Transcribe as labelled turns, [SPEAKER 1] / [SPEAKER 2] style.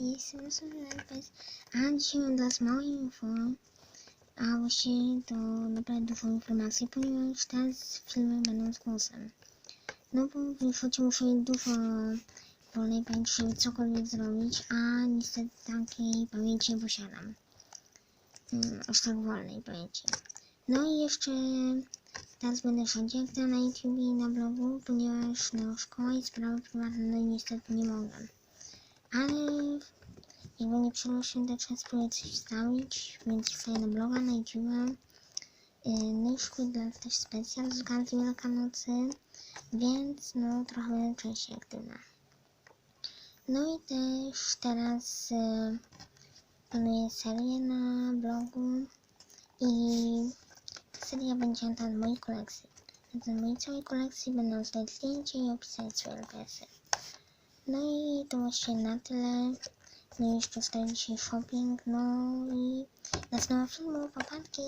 [SPEAKER 1] jestem Solempes, a dzisiaj mam dla Was małe info, a właściwie to naprawdę dużo informacji, ponieważ teraz filmy będą z głosem. No bo w wychodzie muszę dużo wolnej pamięci, cokolwiek zrobić, a niestety takiej pamięci nie posiadam. Hmm, aż tak wolnej pamięci. No i jeszcze teraz będę wszędzie jak na YouTube i na blogu, ponieważ no, szkoła i sprawy prywatne no niestety nie mogę. Ale jakby nie przyszło świąteczne spróbuję coś wstawić, więc wstaję na bloga. Yy, No i szkoły dla też specjal z okazji Wielkanocy, więc no trochę będę częściej aktywna. No i też teraz yy, planuję serię na blogu i seria będzie na mojej kolekcji. Na mojej całej kolekcji będą zdać zdjęcia i opisać swoje LPS-y. No i to właśnie na tyle. No i jeszcze wstaję dzisiaj shopping, no i następnego filmu, papatki!